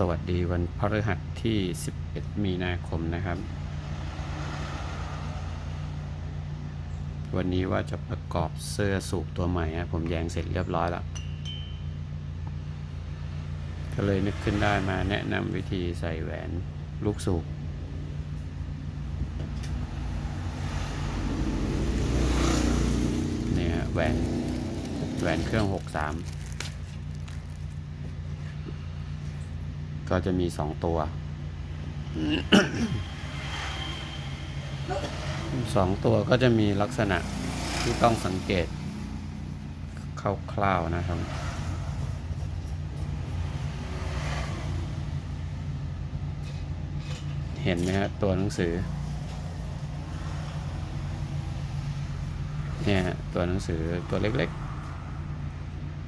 สวัสดีวันพฤหัสที่ 11 มีนาคมนะครับ วันนี้ว่าจะประกอบเสื้อสูบตัวใหม่อะผมแยงเสร็จเรียบร้อยแล้ว ก็เลยนึกขึ้นได้มาแนะนำวิธีใส่แหวนลูกสูบเนี่ยแหวนแหวนเครื่อง 63 ก็จะมีสองตัวสองตัวก็จะมีลักษณะที่ต้องสังเกตคร่าวๆนะครับเห็นไหมฮะตัวหนังสือเนี่ยตัวหนังสือตัวเล็ก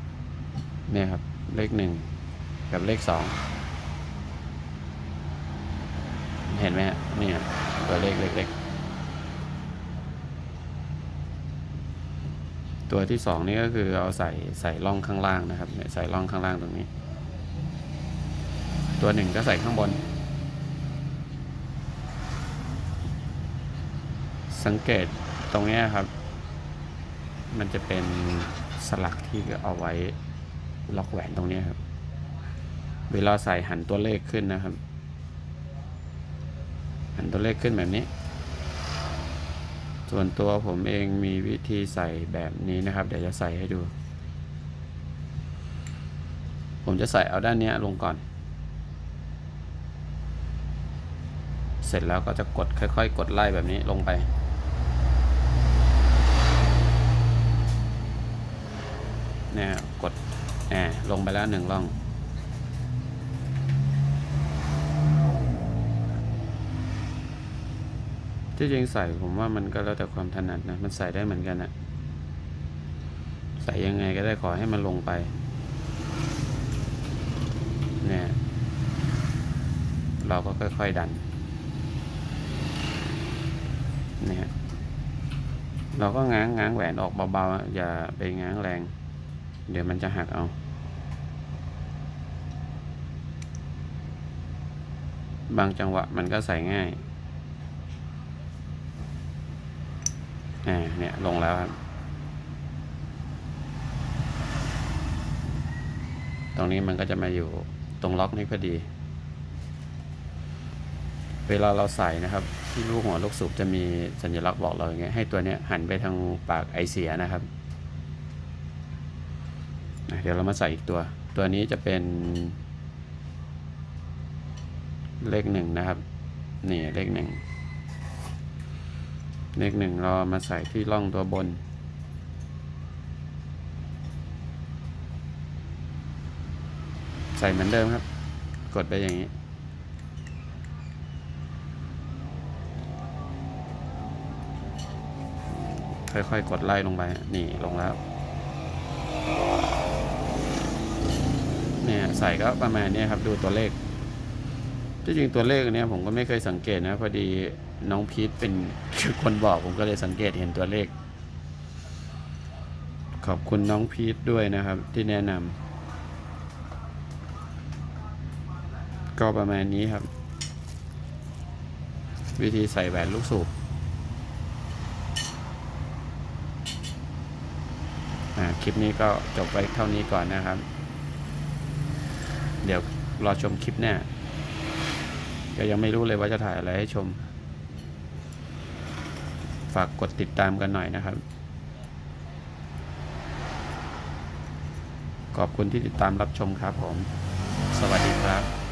ๆเนี่ยครับเลขหนึ่งกับเลขสอง เห็นไหมฮะเนี่ยตัวเลขเล็กๆตัวที่สองนี่ก็คือเอาใส่ใส่ร่องข้างล่างนะครับเนี่ยใส่ร่องข้างล่างตรงนี้ ตัวหนึ่งก็ใส่ข้างบน สังเกตตรงนี้ครับ มันจะเป็นสลักที่เอาไว้ล็อกแหวนตรงนี้ครับ เวลาใส่หันตัวเลขขึ้นนะครับ นตัวเลขขึ้นแบบนี้ ส่วนตัวผมเองมีวิธีใส่แบบนี้นะครับ เดี๋ยวจะใส่ให้ดู ผมจะใส่เอาด้านเนี้ยลงก่อน เสร็จแล้วก็จะกดค่อยๆ กดไล่แบบนี้ลงไปเนี่ยกดแอบลงไปแล้วหนึ่งร่อง ที่จริงใส่ผมว่ามันก็แล้วแต่ความถนัดนะ มันใส่ได้เหมือนกันนะใส่ยังไงก็ได้ขอให้มันลงไป เนี่ย เราก็ค่อยๆดัน เนี่ย เราก็ง้างง้างแหวนออกเบาๆอะอย่าไปง้างแรง เดี๋ยวมันจะหักเอา บางจังหวะมันก็ใส่ง่าย อ่า เนี่ยลงแล้วครับ ตรงนี้มันก็จะมาอยู่ตรงล็อกนี้พอดี เวลาเราใส่นะครับ ที่ลูกหัวลูกสูบจะมีสัญลักษณ์บอกเราอย่างเงี้ยให้ตัวเนี้ยหันไปทางปากไอเสียนะครับเดี๋ยวเรามาใส่อีกตัว ตัวนี้จะเป็น เลขหนึ่งนะครับ นี่เลขหนึ่ง เลขหนึ่งเรามาใส่ที่ร่องตัวบน ใส่เหมือนเดิมครับ กดไปอย่างนี้ ค่อยๆ กดไล่ลงไป นี่ลงแล้ว เนี่ยใส่ก็ประมาณนี้ครับ ดูตัวเลขที่จริงตัวเลขเนี่ยผมก็ไม่เคยสังเกตนะ พอดี น้องพีทเป็นคนบอกผมก็เลยสังเกตเห็นตัวเลข ขอบคุณน้องพีทด้วยนะครับ ที่แนะนำก็ประมาณนี้ครับ วิธีใส่แหวนลูกสูบคลิปนี้ก็จบไว้เท่านี้ก่อนนะครับ เดี๋ยวรอชมคลิปหน้าก็ยังไม่รู้เลยว่าจะถ่ายอะไรให้ชมากกดติดตามกันหน่อยนะครับ ขอบคุณที่ติดตามรับชมครับผม สวัสดีครับ